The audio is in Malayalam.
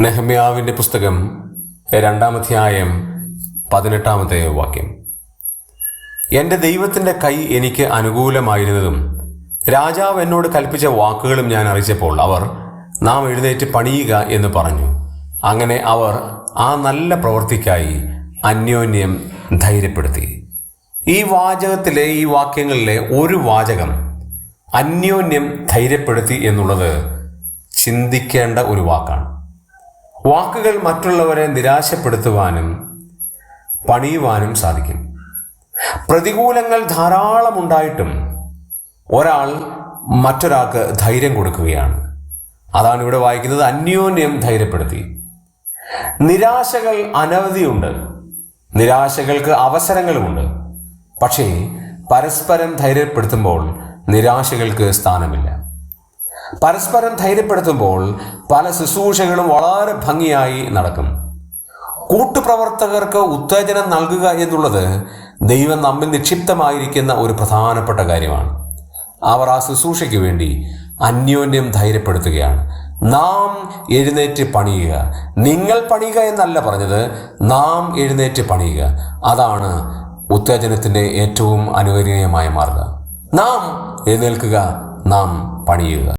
നെഹമ്യാവിന്റെ പുസ്തകം രണ്ടാമധ്യായം പതിനെട്ടാമത്തെ വാക്യം. എന്റെ ദൈവത്തിന്റെ കൈ എനിക്ക് അനുകൂലമായിരുന്നതും രാജാവ് എന്നോട് കൽപ്പിച്ച വാക്കുകളും ഞാൻ അറിയിച്ചപ്പോൾ അവർ നാം എഴുന്നേറ്റ് പണിയുക എന്ന് പറഞ്ഞു. അങ്ങനെ അവർ ആ നല്ല പ്രവൃത്തിക്കായി അന്യോന്യം ധൈര്യപ്പെടുത്തി. ഈ വാചകത്തിലെ ഈ വാക്യങ്ങളിലെ ഒരു വാചകം അന്യോന്യം ധൈര്യപ്പെടുത്തി എന്നുള്ളത് ചിന്തിക്കേണ്ട ഒരു വാക്കാണ്. വാക്കുകൾ മറ്റുള്ളവരെ നിരാശപ്പെടുത്തുവാനും പണിയുവാനും സാധിക്കും. പ്രതികൂലങ്ങൾ ധാരാളം ഉണ്ടായിട്ടും ഒരാൾ മറ്റൊരാൾക്ക് ധൈര്യം കൊടുക്കുകയാണ്. അതാണ് ഇവിടെ വായിക്കുന്നത്. അന്യോന്യം ധൈര്യപ്പെടുത്തി. നിരാശകൾ അനവധിയുണ്ട്. നിരാശകൾക്ക് അവസരങ്ങളുമുണ്ട്. പക്ഷേ പരസ്പരം ധൈര്യപ്പെടുത്തുമ്പോൾ നിരാശകൾക്ക് സ്ഥാനമില്ല. പരസ്പരം ധൈര്യപ്പെടുത്തുമ്പോൾ പല ശുശ്രൂഷകളും വളരെ ഭംഗിയായി നടക്കും. കൂട്ടുപ്രവർത്തകർക്ക് ഉത്തേജനം നൽകുക എന്നുള്ളത് ദൈവം നമ്മിൽ നിക്ഷിപ്തമായിരിക്കുന്ന ഒരു പ്രധാനപ്പെട്ട കാര്യമാണ്. അവർ ആ ശുശ്രൂഷയ്ക്ക് വേണ്ടി അന്യോന്യം ധൈര്യപ്പെടുത്തുകയാണ്. നാം എഴുന്നേറ്റ് പണിയുക. നിങ്ങൾ പണിയുക എന്നല്ല പറഞ്ഞത് നാം എഴുന്നേറ്റ് പണിയുക. അതാണ് ഉത്തേജനത്തിന്റെ ഏറ്റവും അനുകരണീയമായ മാർഗം. നാം എഴുന്നേൽക്കുക നാം പണിയുക.